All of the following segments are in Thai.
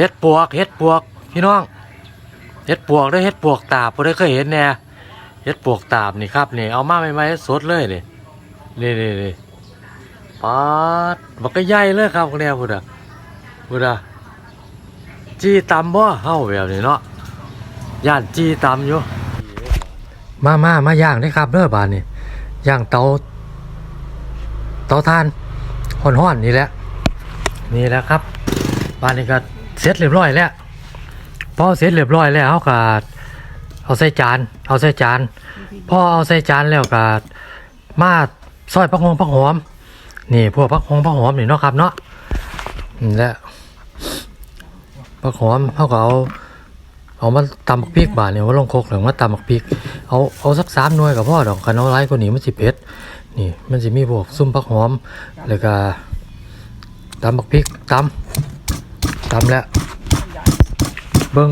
เฮ็ดปวกเฮ็ดปวกพี่น้องเฮ็ดปวกได้เฮ็ดปวกตาบบ่ได้เคยเห็นแน่เฮ็ดปวกตาบนี่ครับนี่เอามาใหม่ๆสดเลยนี่นี่นี่นี่ปาดบักก็ใหญ่เลยครับคนเนี้ยพุ่นะพุ่นะจีตำบ่เฮาแบบนี้เนาะย่านจีตำอยู่มามามาย่างได้ครับเด้อบานนี่ย่างเตาเตาถ่านฮ้อนๆนี่แหละนี่แหละครับบานนี้ก็ เสร็จเรียบร้อยแล้วพอเสร็จเรียบร้อยแล้วเขาก็เอาใส่จาน เอาใส่จานพอเอาใส่จานแล้วก็มาซอยผักหอมผักหอม นี่พวกผักหอมผักหอมนี่เนาะครับเนาะนี่แหละผักหอมเขาก็เอาเอามาตำบักพริกบาทเนี่ยว่าลงโคกหรือมาตำบักพริก เอาเอาสักสามหน่วยกับพ่อดอกคันเอาไรกว่านี้มันสิเผ็ดนี่ มันสิมีพวกซุ่มผักหอมแล้วก็ตำบักพริกตำทำแล้ว เบิ้ง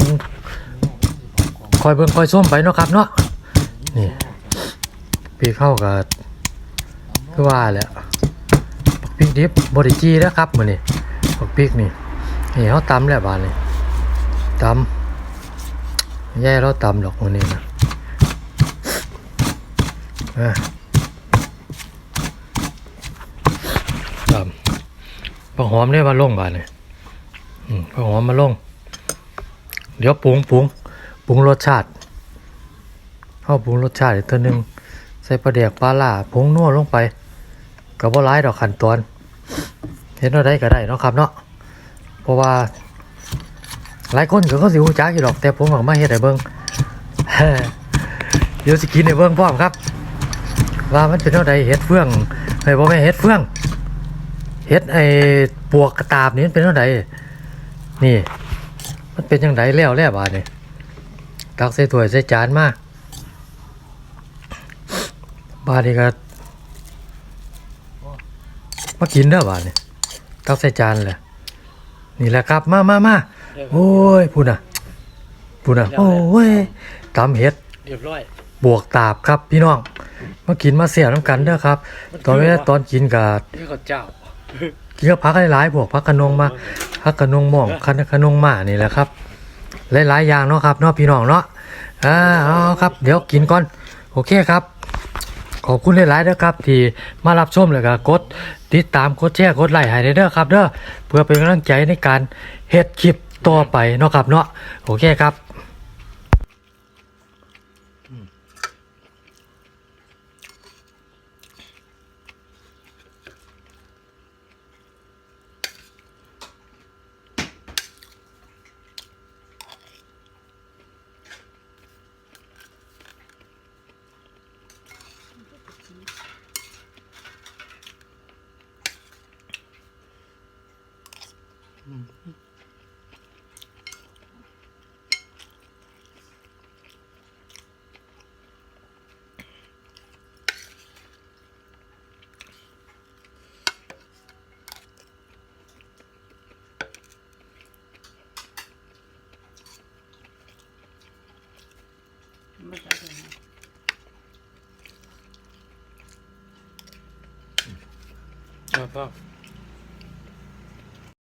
คอยเบิ้งคอยส้มไปเนาะครับเนาะนี่พี่เข้ากับคือว่าแหละปักพริกดิบบริจีนะครับมือนี่ปักพริกนี่นี่เขาตำแล้วบานนี่ตำแย่เราตำดอกมือนี่นะอะตำผักหอมได้มาลงบานนี่ผักหอมมาลง เดี๋ยวปรุงปรุงปรุงรสชาติเข้าปรุงรสชาติอีกตัวหนึ่งใส่ปลาเดียกปลาล่าผงนัวลงไปกับว่าร้ายดอกขันตอน เห็นว่าได้ก็ได้เนาะครับเนาะเพราะว่าหลายคนก็เขาสิหูจักอยู่ดอกแต่ผมก็มาเฮ็ดให้เบิ่งเดี๋ยวสิกินให้เบิ่งพร้อมครับ ว่ามันเป็นเท่าใดเฮ็ดเฟื่องเฮ้บ่แม่เฮ็ดเฟื่องเฮ็ดไอ้ปวกกระตาบนี่มันเป็นเท่าใดนี่ มันเป็นยังไงแล้วแล้วบาดนี่ตักใส่ถ้วยใส่จานมาบาดนี่ก็มากินเด้อบาดนี่ตักใส่จานเลยนี่แหละครับมามามาโอ้ยพูดน่ะพูดน่ะโอ้ยตำเห็ดเรียบร้อยบวกตาบครับพี่น้องมากินมาเสียน้ำกันเด้อครับ ตอนนี้ตอนกินกับนี่ก็เจ้า กินกับพักหลายๆพวกพักกระนงมาพักกระนงหม่องคันกระนงหมานี่แหละครับ หลายๆอย่างเนาะครับเนาะพี่น้องเนาะอ่าเอาครับ เดี๋ยวกินก่อน โอเคครับ ขอบคุณหลายๆเด้อครับ ที่มารับชมเลยก็กดติดตามกดแชร์กดไลค์ให้เด้อครับเด้อเพื่อเป็นกำลังใจในการเฮ็ดคลิปต่อไปเนาะครับเนาะโอเคครับ ครับ